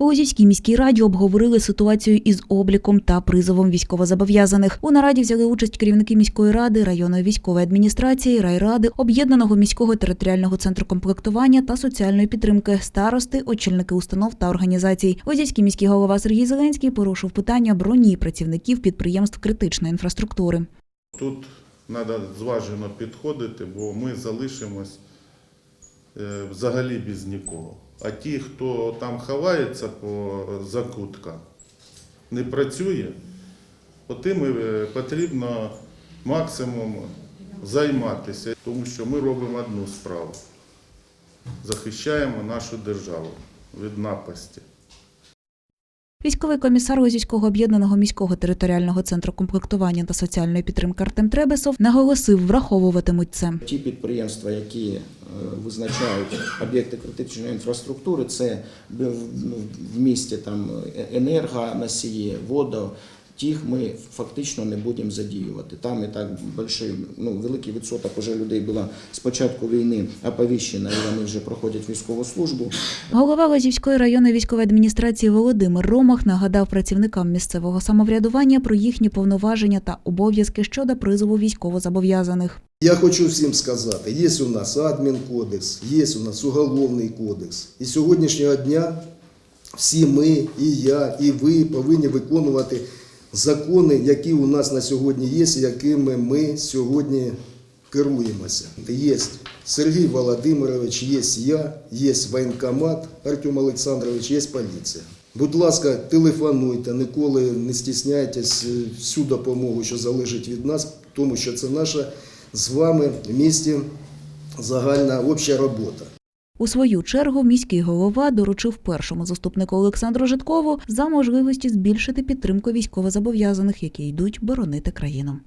У Лозівській міській раді обговорили ситуацію із обліком та призовом військовозобов'язаних. У нараді взяли участь керівники міської ради, районної військової адміністрації, райради, об'єднаного міського територіального центру комплектування та соціальної підтримки, старости, очільники установ та організацій. Лозівський міський голова Сергій Зеленський порушив питання броні працівників підприємств критичної інфраструктури. Тут треба зважено підходити, бо ми залишимось взагалі без нікого. А ті, хто там ховається по закутках, не працює, отим е, потрібно максимум займатися, тому що ми робимо одну справу. Захищаємо нашу державу від напасті. Військовий комісар Лозівського об'єднаного міського територіального центру комплектування та соціальної підтримки Артем Требесов наголосив, враховуватимуть це. Ті підприємства, які е, визначають об'єкти критичної інфраструктури, це в ну, в місті там енергоносії, водо. Тих ми фактично не будемо задіювати. Там і так большой, ну, великий відсоток уже людей було з початку війни оповіщено, і вони вже проходять військову службу. Голова Лозівської районної військової адміністрації Володимир Ромах нагадав працівникам місцевого самоврядування про їхні повноваження та обов'язки щодо призову військовозобов'язаних. Я хочу всім сказати, є у нас адмінкодекс, є у нас уголовний кодекс. І з сьогоднішнього дня всі ми, і я, і ви повинні виконувати закони, які у нас на сьогодні є, якими ми сьогодні керуємося. Є Сергій Володимирович, є я, є воєнкомат Артем Олександрович, є поліція. Будь ласка, телефонуйте, ніколи не стісняйтесь е, всю допомогу, що залежить від нас, тому що це наша з вами в місті загальна обща робота. У свою чергу міський голова доручив першому заступнику Олександру Житкову за можливості збільшити підтримку військовозобов'язаних, які йдуть боронити країну.